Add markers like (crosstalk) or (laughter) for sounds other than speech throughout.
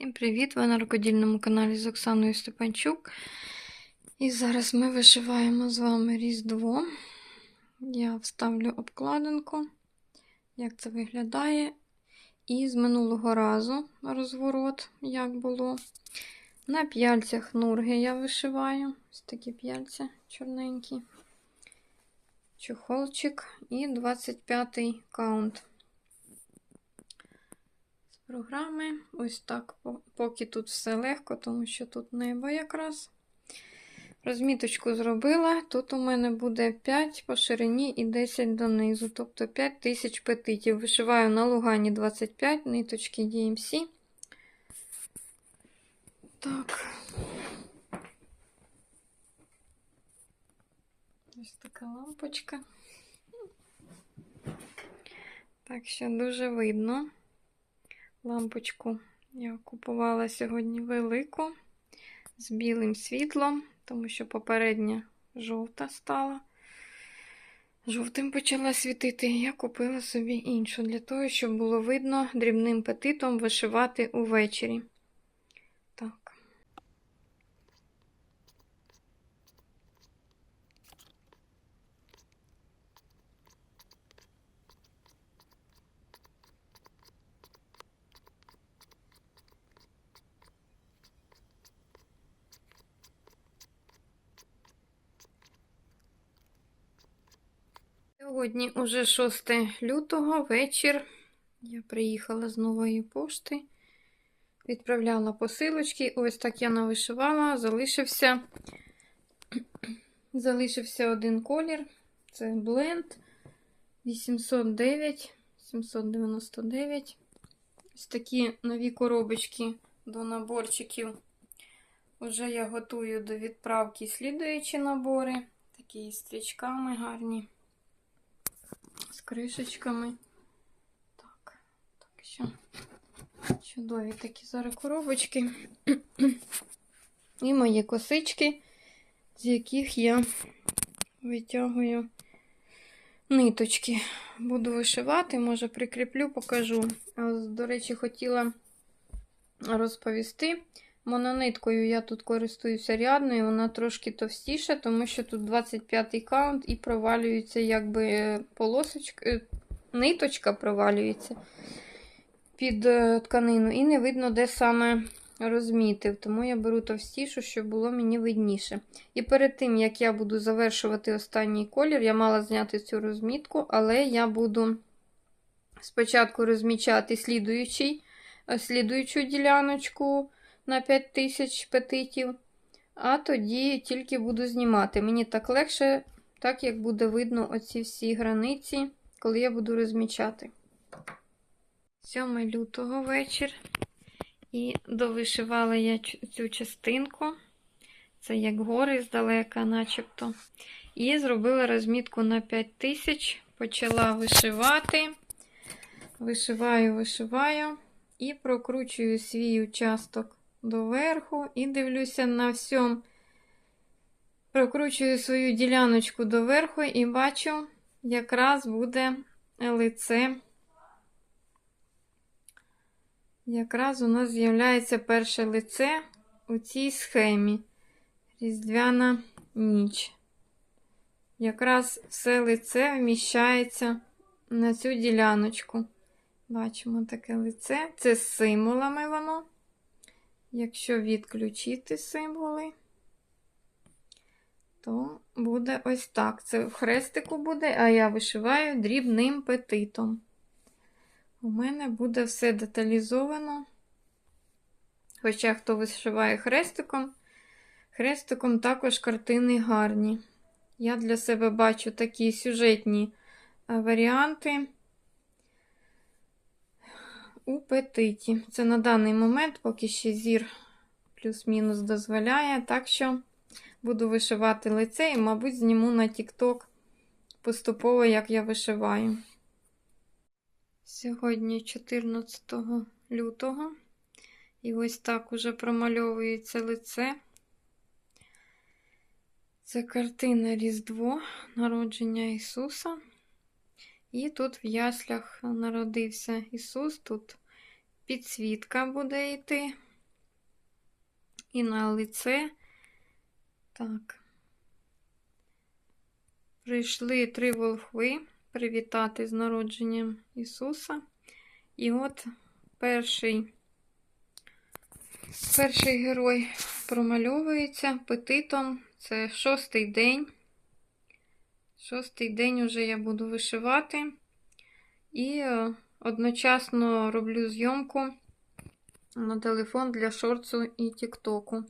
Всім привіт! Ви на рукодільному каналі з Оксаною Степанчук. І зараз ми вишиваємо з вами Різдво. Я вставлю обкладинку, як це виглядає. І з минулого разу розворот, як було. На п'яльцях нурги я вишиваю. Ось такі п'яльця чорненькі. Чохолчик і 25-й каунт програми. Ось так, поки тут все легко, тому що тут небо якраз. Розміточку зробила. Тут у мене буде 5 по ширині і 10 донизу, тобто 5 тисяч петитів. Вишиваю на лугані 25 ниточки DMC. Так. Ось така лампочка. Так що дуже видно. Лампочку я купувала сьогодні велику з білим світлом, тому що попередня жовта стала. Жовтим почала світити. Я купила собі іншу, для того, щоб було видно дрібним петитом вишивати увечері. Так. Сьогодні уже 6 лютого вечір. Я приїхала з нової пошти, відправляла посилочки. Ось так я навишивала, залишився (clears throat) залишився один колір. Це бленд 809, 799. Ось такі нові коробочки до наборчиків. Уже я готую до відправки слідуючі набори. Такі стрічками гарні з кришечками. Так, так що чудові такі зараз коробочки. І мої косички, з яких я витягую ниточки. Буду вишивати, може, прикріплю, покажу. До речі, хотіла розповісти. Монониткою я тут користуюся рядною, вона трошки товстіша, тому що тут 25-й каунт і провалюється, якби полосочка, ниточка провалюється під е, тканину, і не видно, де саме розмітив. Тому я беру товстішу, щоб було мені видніше. І перед тим, як я буду завершувати останній колір, я мала зняти цю розмітку, але я буду спочатку розмічати е, слідуючу діляночку на 5000 петитів, а тоді тільки буду знімати. Мені так легше, так як буде видно оці всі границі, коли я буду розмічати. 7 лютого вечір. І довишивала я цю частинку. Це як гори здалека, начебто. І зробила розмітку на 5000, почала вишивати. Вишиваю, вишиваю і прокручую свій участок доверху і дивлюся на всьому. Прокручую свою діляночку доверху і бачу, якраз буде лице. Якраз у нас з'являється перше лице у цій схемі. Різдвяна ніч. Якраз все лице вміщається на цю діляночку. Бачимо таке лице. Це з символами воно. Якщо відключити символи, то буде ось так. Це в хрестику буде, а я вишиваю дрібним петитом. У мене буде все деталізовано. Хоча, хто вишиває хрестиком, хрестиком також картини гарні. Я для себе бачу такі сюжетні варіанти у петиті. Це на даний момент, поки ще зір плюс-мінус дозволяє. Так що буду вишивати лице і, мабуть, зніму на TikTok поступово, як я вишиваю. Сьогодні 14 лютого. І ось так уже промальовується лице. Це картина Різдво, народження Ісуса. І тут в яслях народився Ісус, тут підсвітка буде йти і на лице. Так. Прийшли три волхви привітати з народженням Ісуса. І от перший, перший герой промальовується петитом. Це шостий день. Шостий день уже я буду вишивати. І е, одночасно роблю зйомку на телефон для шорцу і тіктоку.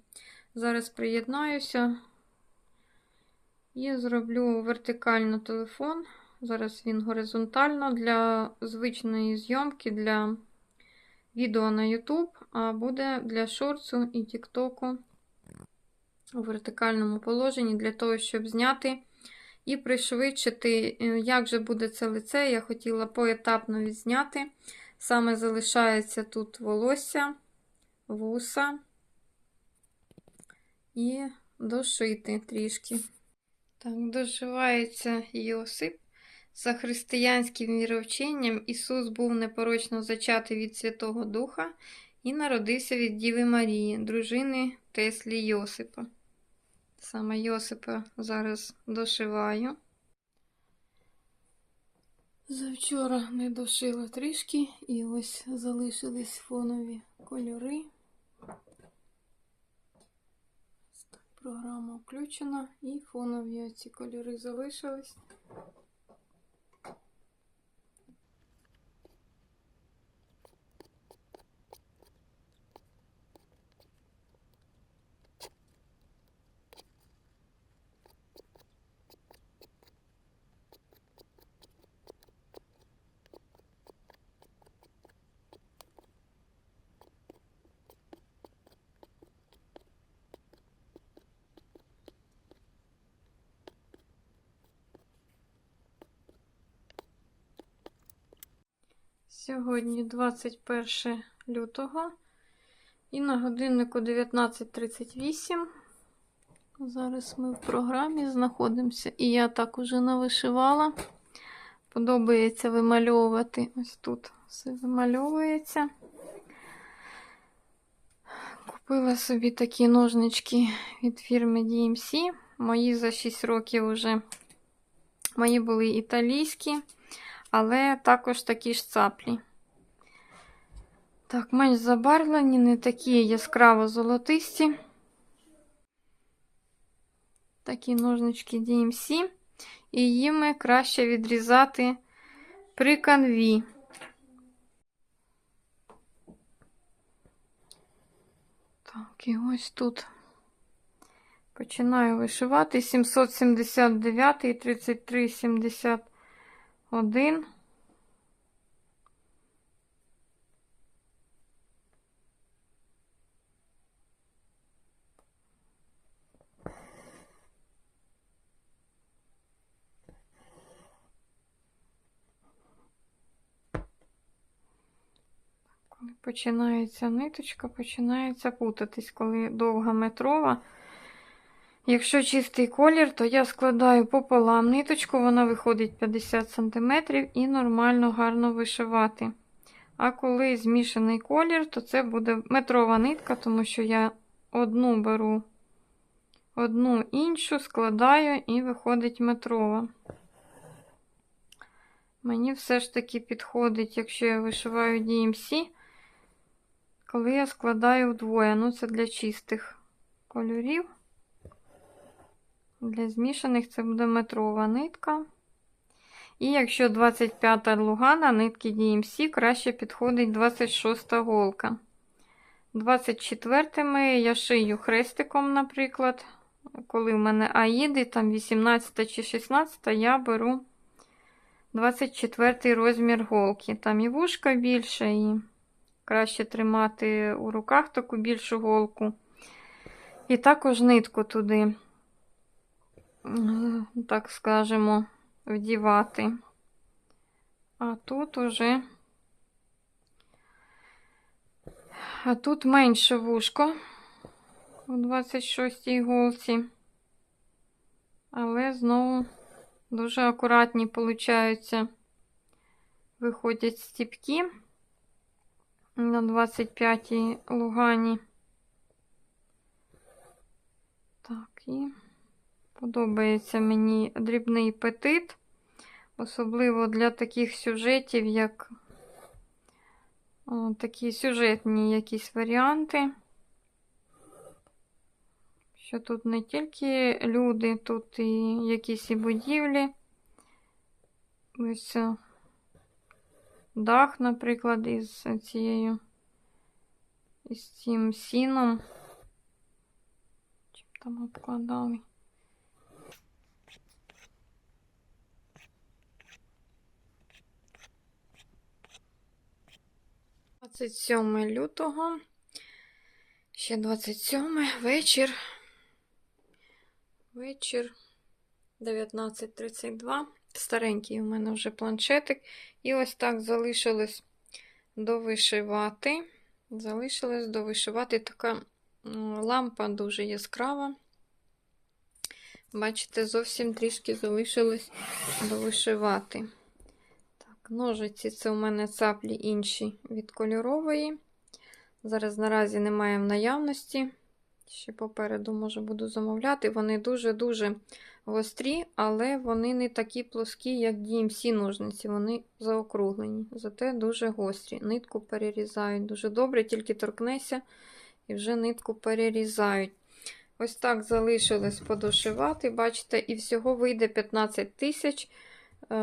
Зараз приєднаюся і зроблю вертикально телефон. Зараз він горизонтально для звичної зйомки для відео на YouTube, а буде для шорцу і тіктоку у вертикальному положенні для того, щоб зняти і пришвидшити, е, як же буде це лице. Я хотіла поетапно відзняти. Саме залишається тут волосся, вуса і дошити трішки. Так, доживається Йосип. За християнським віровченням Ісус був непорочно зачатий від Святого Духа і народився від Діви Марії, дружини Теслі Йосипа. Саме Йосипа зараз дошиваю. Завчора не дошила трішки, і ось залишились фонові кольори. Програма включена, і фонові ці кольори залишились. Сьогодні 21 лютого і на годиннику 19.38. Зараз ми в програмі знаходимося, і я так уже навишивала. Подобається вимальовувати. Ось тут все вимальовується. Купила собі такі ножнички від фірми DMC. Мої за 6 років вже. Мої були італійські але також такі ж цаплі. Так, менш забарвлені, не такі яскраво золотисті. Такі ножнички DMC, і їми краще відрізати при канві. Так, і ось тут починаю вишивати 779 і 3370 один. Починається ниточка, починається путатись, коли довга метрова. Якщо чистий колір, то я складаю пополам ниточку, вона виходить 50 см і нормально гарно вишивати. А коли змішаний колір, то це буде метрова нитка, тому що я одну беру, одну іншу складаю і виходить метрова. Мені все ж таки підходить, якщо я вишиваю DMC, коли я складаю вдвоє. Ну, це для чистих кольорів. Для змішаних це буде метрова нитка. І якщо 25 лугана нитки DMC, краще підходить 26 голка. 24 я шию хрестиком, наприклад. Коли в мене аїди, там 18 чи 16, я беру 24 розмір голки. Там і вушка більше, і краще тримати у руках таку більшу голку. І також нитку туди так скажемо, вдівати. А тут уже, а тут менше вушко у 26-й голці, але знову дуже акуратні получаються, виходять стіпки на 25-й лугані. такі. Подобається мені дрібний петит, особливо для таких сюжетів, як о, такі сюжетні якісь варіанти. Що тут не тільки люди, тут і якісь і будівлі. Ось е, дах, наприклад, із цією із цим сіном. Чим там обкладали. Двадцять сьоме лютого. Ще 27 вечір. Вечір 19.32. Старенький у мене вже планшетик. І ось так залишилось довишивати. Залишилось довишивати така лампа дуже яскрава. Бачите, зовсім трішки залишилось довишивати. Ножиці це у мене цаплі інші від кольорової. Зараз наразі немає в наявності. Ще попереду, може, буду замовляти. Вони дуже-дуже гострі, але вони не такі плоскі, як DMC ножниці. Вони заокруглені. Зате дуже гострі. Нитку перерізають дуже добре, тільки торкнеся і вже нитку перерізають. Ось так залишилось подошивати. Бачите, і всього вийде 15 тисяч. Е,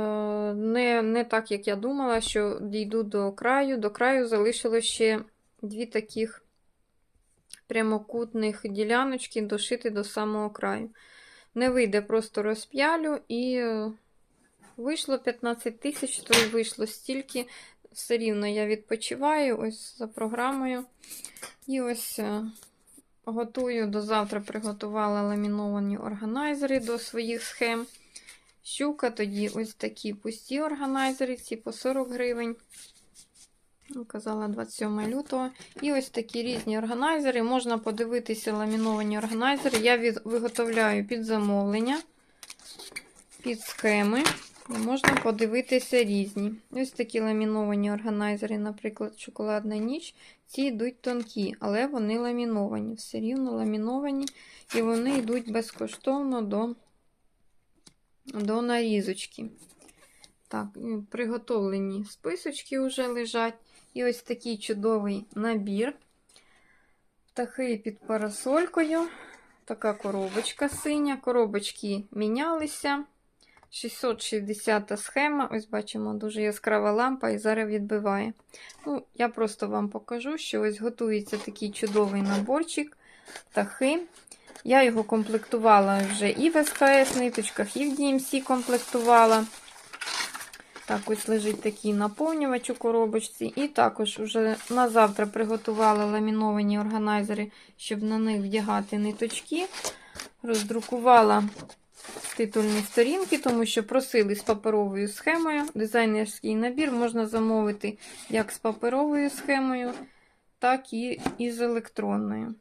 Не, не так, як я думала, що дійду до краю. До краю залишилось ще дві таких прямокутних діляночки дошити до самого краю. Не вийде, просто розп'ялю і е, вийшло 15 тисяч, то й вийшло стільки. Все рівно я відпочиваю ось за програмою. І ось е, готую до завтра приготувала ламіновані органайзери до своїх схем. Щука, тоді ось такі пусті органайзери, ці по 40 гривень. Казала 27 лютого. І ось такі різні органайзери. Можна подивитися ламіновані органайзери. Я від, виготовляю під замовлення, під схеми. Можна подивитися різні. Ось такі ламіновані органайзери, наприклад, шоколадна ніч. Ці йдуть тонкі, але вони ламіновані. Все рівно ламіновані. І вони йдуть безкоштовно до, до нарізочки. Так, приготовлені списочки вже лежать. І ось такий чудовий набір. Птахи під парасолькою. Така коробочка синя. Коробочки мінялися. 660 схема. Ось бачимо, дуже яскрава лампа і зараз відбиває. Ну, Я просто вам покажу, що ось готується такий чудовий наборчик. Птахи. Я його комплектувала вже і в СКС ниточках, і в DMC комплектувала. Так, ось лежить такий наповнювач у коробочці. І також вже на завтра приготувала ламіновані органайзери, щоб на них вдягати ниточки. Роздрукувала титульні сторінки, тому що просили з паперовою схемою. Дизайнерський набір можна замовити як з паперовою схемою, так і із електронною.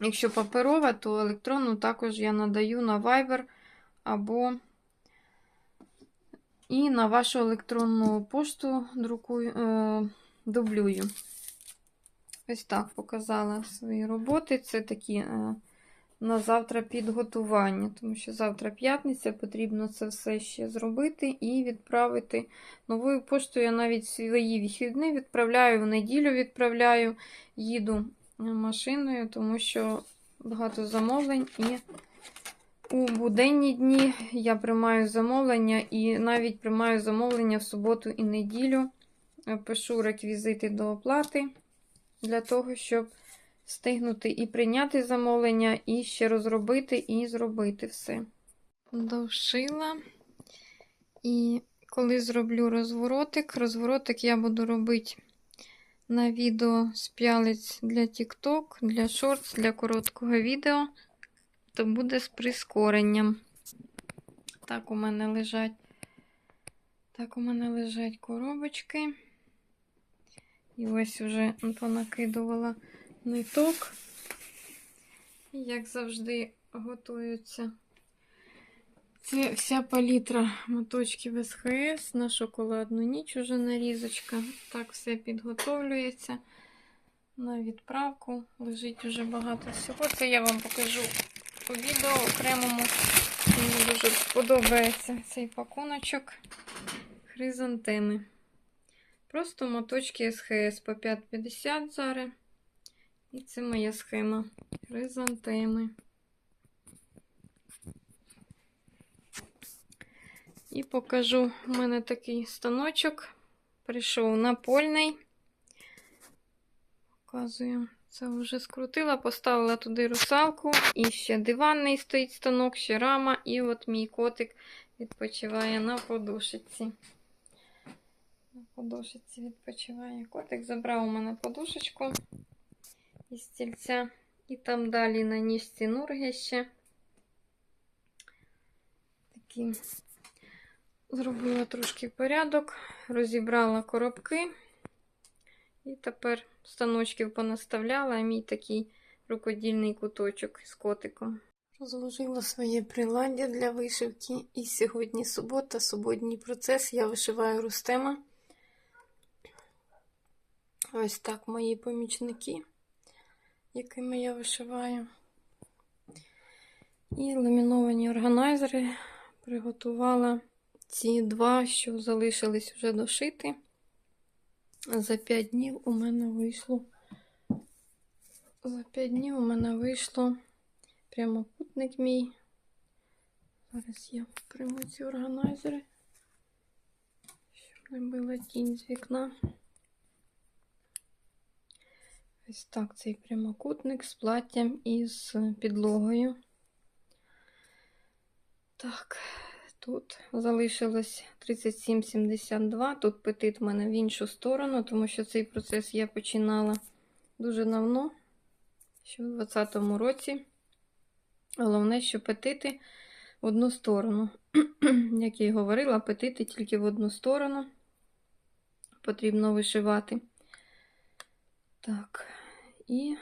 Якщо паперова, то електронну також я надаю на Viber або і на вашу електронну пошту друкую, е, дублюю. Ось так показала свої роботи. Це такі е, на завтра підготування, тому що завтра п'ятниця, потрібно це все ще зробити і відправити. Новою поштою я навіть свої вихідні відправляю, в неділю відправляю, їду машиною, тому що багато замовлень і. У буденні дні я приймаю замовлення і навіть приймаю замовлення в суботу і неділю. Пишу реквізити до оплати для того, щоб встигнути і прийняти замовлення, і ще розробити, і зробити все. Довшила. І коли зроблю розворотик, розворотик я буду робити на відео з п'ялиць для TikTok, для шортс, для короткого відео то буде з прискоренням. Так у мене лежать. Так, у мене лежать коробочки. І ось вже понакидувала ниток. І, як завжди, готуються. Це вся палітра моточків СХС на шоколадну ніч уже нарізочка. Так все підготовлюється. На відправку лежить уже багато всього. Це я вам покажу у відео окремому. Мені дуже подобається цей пакуночок хризантеми. Просто моточки СХС по 5,50 зараз. І це моя схема хризантеми. І покажу, у мене такий станочок. Прийшов напольний. Показую. Це вже скрутила, поставила туди русалку. І ще диванний стоїть станок, ще рама. І от мій котик відпочиває на подушечці. На подушечці відпочиває. Котик забрав у мене подушечку із стільця. І там далі на ніжці нурги ще. Такі. Зробила трошки порядок, розібрала коробки. І тепер станочків понаставляла, а мій такий рукодільний куточок з котиком. Розложила своє приладдя для вишивки. І сьогодні субота, суботній процес. Я вишиваю рустема. Ось так мої помічники, якими я вишиваю. І ламіновані органайзери приготувала ці два, що залишились вже дошити. За 5 днів у мене вийшло. За 5 днів у мене вийшло прямокутник мій. Зараз я прийму ці органайзери, щоб не била тінь з вікна. Ось так цей прямокутник з платтям і з підлогою. Так, тут залишилось 37,72. Тут петит в мене в іншу сторону, тому що цей процес я починала дуже давно, ще в 2020 році. Головне, що петити в одну сторону. (clears throat) Як я й говорила, петити тільки в одну сторону. Потрібно вишивати. Так, і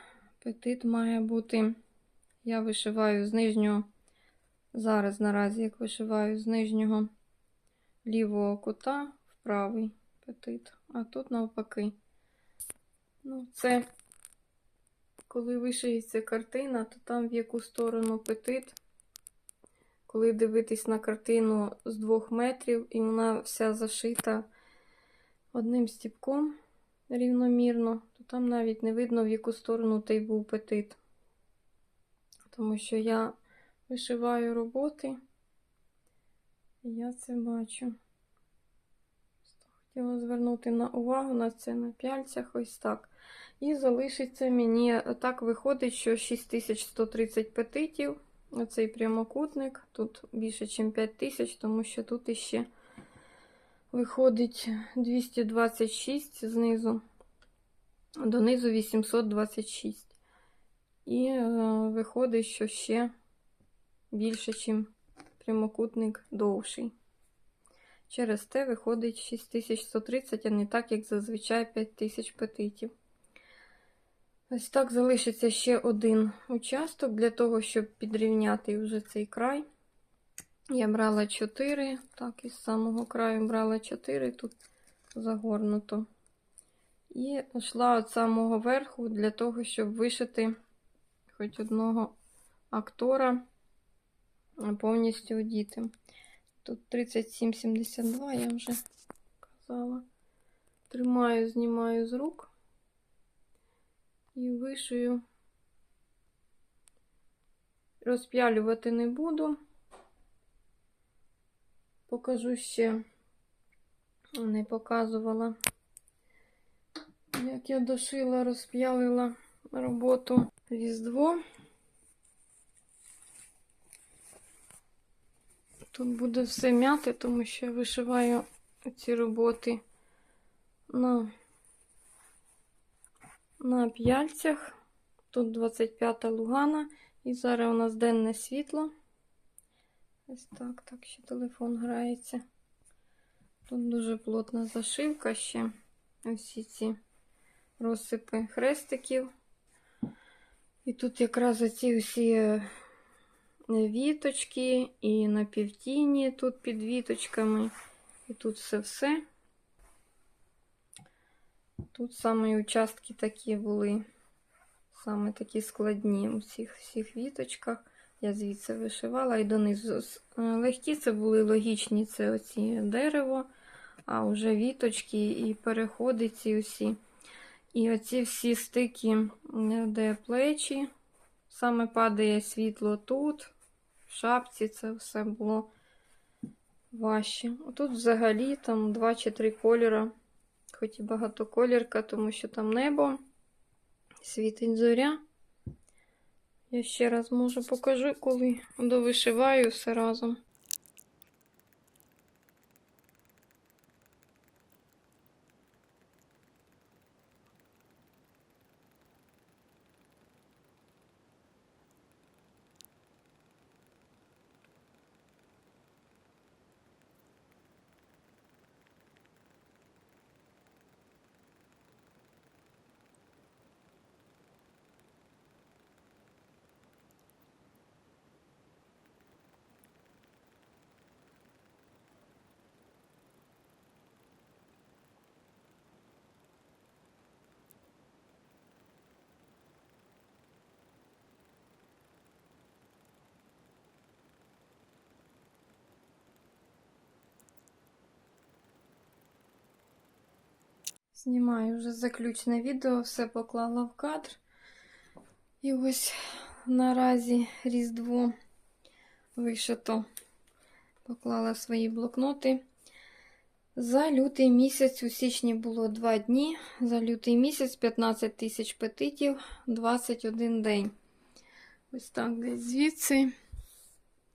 петит має бути. Я вишиваю з нижнього, зараз наразі, як вишиваю з нижнього лівого кута в правий петит, а тут навпаки. Ну, це, коли вишиється картина, то там в яку сторону петит. Коли дивитись на картину з двох метрів, і вона вся зашита одним стіпком рівномірно, то там навіть не видно, в яку сторону той був петит. Тому що я вишиваю роботи, і я це бачу. Хотіла звернути на увагу на це на пяльцях, ось так. І залишиться мені, так виходить, що 6130 петитів. Оцей прямокутник. Тут більше, ніж 5000, тому що тут іще виходить 226 знизу, донизу 826. І е, виходить, що ще більше, ніж прямокутник довший. Через те виходить 6130, а не так, як зазвичай 5000 петитів. Ось так залишиться ще один участок для того, щоб підрівняти вже цей край. Я брала 4, так, із самого краю брала 4, тут загорнуто. І йшла від самого верху для того, щоб вишити хоч одного актора повністю одіти. Тут 37,72, я вже казала. Тримаю, знімаю з рук і вишию. Розп'ялювати не буду. Покажу ще, не показувала, як я дошила, розп'ялила роботу Різдво. Тут буде все м'яти, тому що я вишиваю ці роботи на, на п'яльцях. Тут 25 лугана, і зараз у нас денне світло. Ось так, так ще телефон грається. Тут дуже плотна зашивка ще. Ось ці розсипи хрестиків. І тут якраз оці усі віточки, і на півтіні тут під віточками. І тут все-все. Тут саме участки такі були, саме такі складні у всіх, всіх віточках. Я звідси вишивала і донизу. Е, Легкі це були логічні, це оці дерево, а вже віточки і переходи ці усі. І оці всі стики, м, де плечі, саме падає світло тут, в шапці це все було важче. Тут взагалі там два чи три кольора, хоч і багатоколірка, тому що там небо, світить зоря. Я ще раз можу покажу, коли довишиваю все разом. Знімаю вже заключне відео, все поклала в кадр. І ось наразі Різдво вишито. Поклала свої блокноти. За лютий місяць у січні було 2 дні. За лютий місяць 15 тисяч петитів, 21 день. Ось так десь звідси.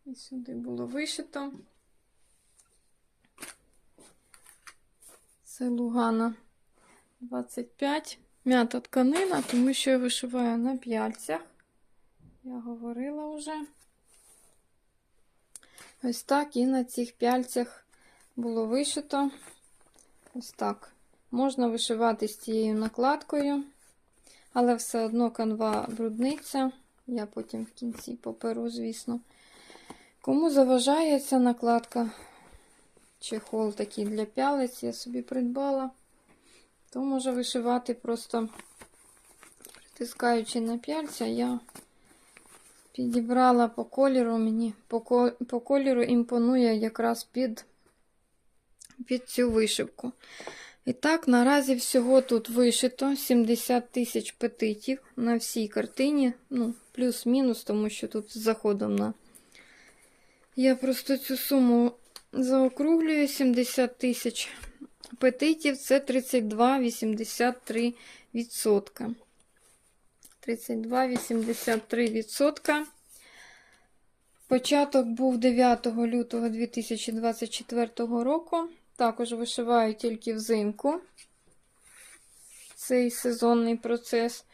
І сюди було вишито. Це Лугана 25. М'ята тканина, тому що я вишиваю на п'яльцях. Я говорила вже. Ось так, і на цих п'яльцях було вишито. Ось так. Можна вишивати з цією накладкою, але все одно канва брудниться. Я потім в кінці поперу, звісно. Кому заважає ця накладка, чехол такий для п'ялиць, я собі придбала, то може вишивати просто притискаючи на п'яльця, я підібрала по кольору. Мені по, по кольору імпонує якраз під, під цю вишивку. І так, наразі всього тут вишито 70 тисяч петитів на всій картині. Ну, плюс-мінус, тому що тут з заходом на. Я просто цю суму заокруглюю 70 тисяч петитів це 32,83%. 32,83%. Початок був 9 лютого 2024 року. Також вишиваю тільки взимку. Цей сезонний процес.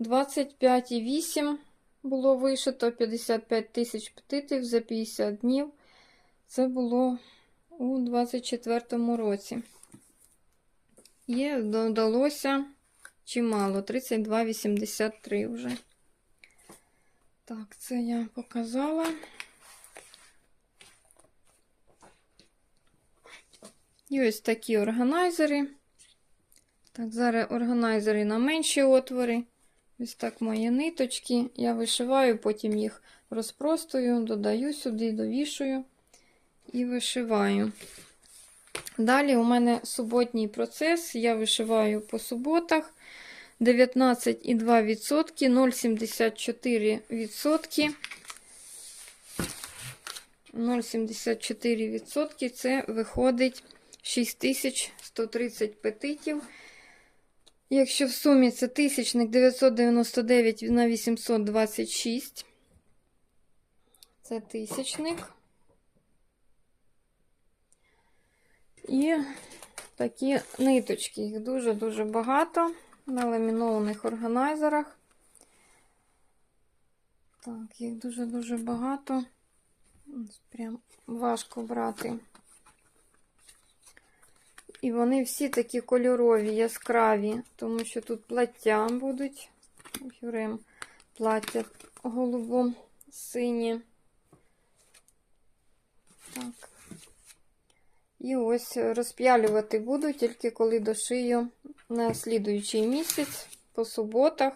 25,8 було вишито 55 тисяч петитів за 50 днів. Це було у 2024 році. Є, додалося чимало, 32,83 вже. Так, це я показала. І ось такі органайзери. Так, зараз органайзери на менші отвори. Ось так мої ниточки. Я вишиваю, потім їх розпростую, додаю сюди, довішую і вишиваю. Далі у мене суботній процес. Я вишиваю по суботах 19,2%, 0,74%. 0,74% це виходить 6130 петитів. Якщо в сумі це тисячник 999 на 826, це тисячник. І такі ниточки, їх дуже-дуже багато на ламінованих органайзерах. Так, їх дуже-дуже багато. Прям важко брати. І вони всі такі кольорові, яскраві, тому що тут плаття будуть. Юрем плаття голубом сині. Так. І ось розп'ялювати буду тільки коли дошию на слідуючий місяць по суботах.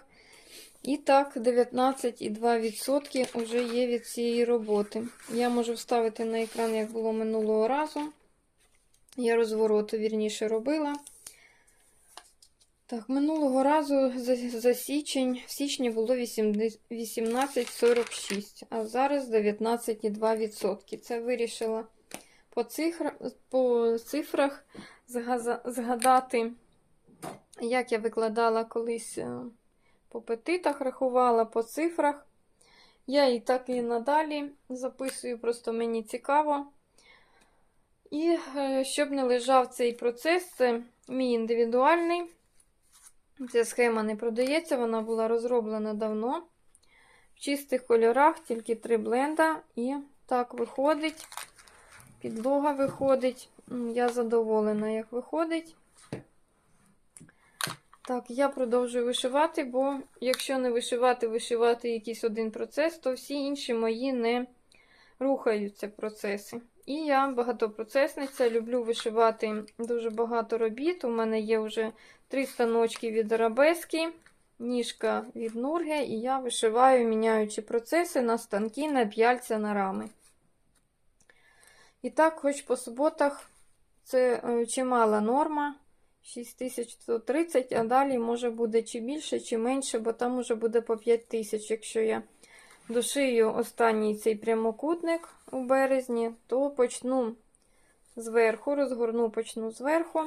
І так, 19,2% вже є від цієї роботи. Я можу вставити на екран, як було минулого разу. Я розворот, вірніше, робила. Так, минулого разу за, за січень, в січні було 80 18,46, а зараз 19,2%. Це вирішила по, цифра, по цифрах згадати, як я викладала колись е, по петитах, рахувала по цифрах. Я і так і надалі записую, просто мені цікаво. І е, щоб не лежав цей процес, це мій індивідуальний. Ця схема не продається, вона була розроблена давно. В чистих кольорах, тільки три бленда. І так виходить. Підлога виходить. Я задоволена, як виходить. Так, я продовжую вишивати, бо якщо не вишивати, вишивати якийсь один процес, то всі інші мої не рухаються процеси. І я багатопроцесниця, люблю вишивати дуже багато робіт. У мене є вже три станочки від арабески, ніжка від нурге, і я вишиваю, міняючи процеси на станки, на п'яльця, на рами. І так, хоч по суботах це е, чимала норма. 6130, а далі може буде чи більше, чи менше, бо там уже буде по 5000. Якщо я дошию останній цей прямокутник у березні, то почну зверху, розгорну, почну зверху.